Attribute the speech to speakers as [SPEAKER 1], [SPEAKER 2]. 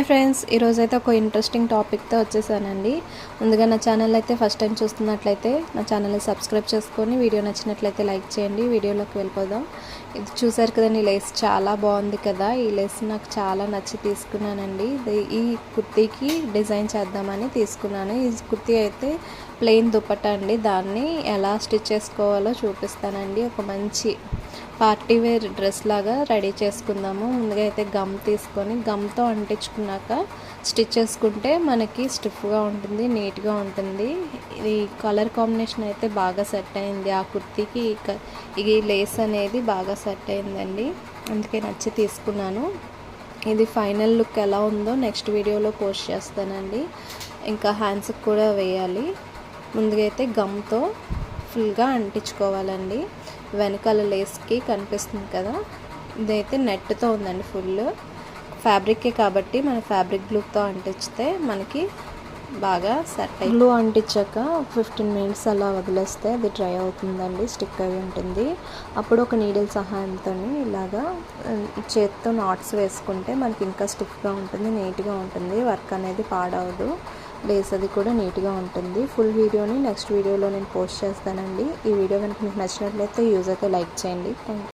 [SPEAKER 1] Hi friends ఈరోజు అయితే ఒక ఇంట్రెస్టింగ్ టాపిక్తో వచ్చేసానండి. ముందుగా నా ఛానల్ అయితే ఫస్ట్ టైం చూస్తున్నట్లయితే నా ఛానల్ని సబ్స్క్రైబ్ చేసుకొని వీడియో నచ్చినట్లయితే లైక్ చేయండి. వీడియోలోకి వెళ్ళిపోదాం. ఇది చూసారు కదండి ఈ లేస్ చాలా బాగుంది కదా. ఈ లేస్ నాకు చాలా నచ్చి తీసుకున్నానండి. ఈ కుర్తీకి డిజైన్ చేద్దామని తీసుకున్నాను. ఈ కుర్తీ అయితే ప్లెయిన్ దుప్పట అండి. దాన్ని ఎలా స్టిచ్ చేసుకోవాలో చూపిస్తానండి. ఒక మంచి పార్టీ వేర్ డ్రెస్ లాగా రెడీ చేసుకుందాము. ముందుగా అయితే గమ్ తీసుకొని గమ్తో అంటించుకున్నాక స్టిచ్ చేసుకుంటే మనకి స్టిఫ్గా ఉంటుంది నీట్గా ఉంటుంది. ఇది కలర్ కాంబినేషన్ అయితే బాగా సెట్ అయింది. ఆ కుర్తీకి ఈ ఈ లేస్ అనేది బాగా సెట్ అయిందండి. అందుకే నచ్చి తీసుకున్నాను. ఇది ఫైనల్ లుక్ ఎలా ఉందో నెక్స్ట్ వీడియోలో పోస్ట్ చేస్తానండి. ఇంకా హ్యాండ్స్కి కూడా వేయాలి. ముందుగా అయితే గమ్తో ఫుల్గా అంటించుకోవాలండి. వెనకాల లేస్కి కనిపిస్తుంది కదా. ఇదైతే నెట్తో ఉందండి ఫుల్. ఫ్యాబ్రికే కాబట్టి మన ఫ్యాబ్రిక్ గ్లూతో అంటించితే మనకి బాగా సెట్ అయ్యి గ్లూ అంటించాక ఫిఫ్టీన్ మినిట్స్ అలా వదిలేస్తే అది డ్రై అవుతుందండి స్టిక్ అయి ఉంటుంది. అప్పుడు ఒక నీడిల్ సహాయంతో ఇలాగా చేతితో చేత్తో నాట్స్ వేసుకుంటే మనకి ఇంకా స్టిఫ్గా ఉంటుంది నీట్గా ఉంటుంది వర్క్ అనేది పాడవదు. లేస్ అది కూడా నీట్గా ఉంటుంది. ఫుల్ వీడియోని నెక్స్ట్ వీడియోలో నేను పోస్ట్ చేస్తానండి. ఈ వీడియో కనుక మీకు నచ్చినట్లయితే యూజ్ అయితే లైక్ చేయండి. థ్యాంక్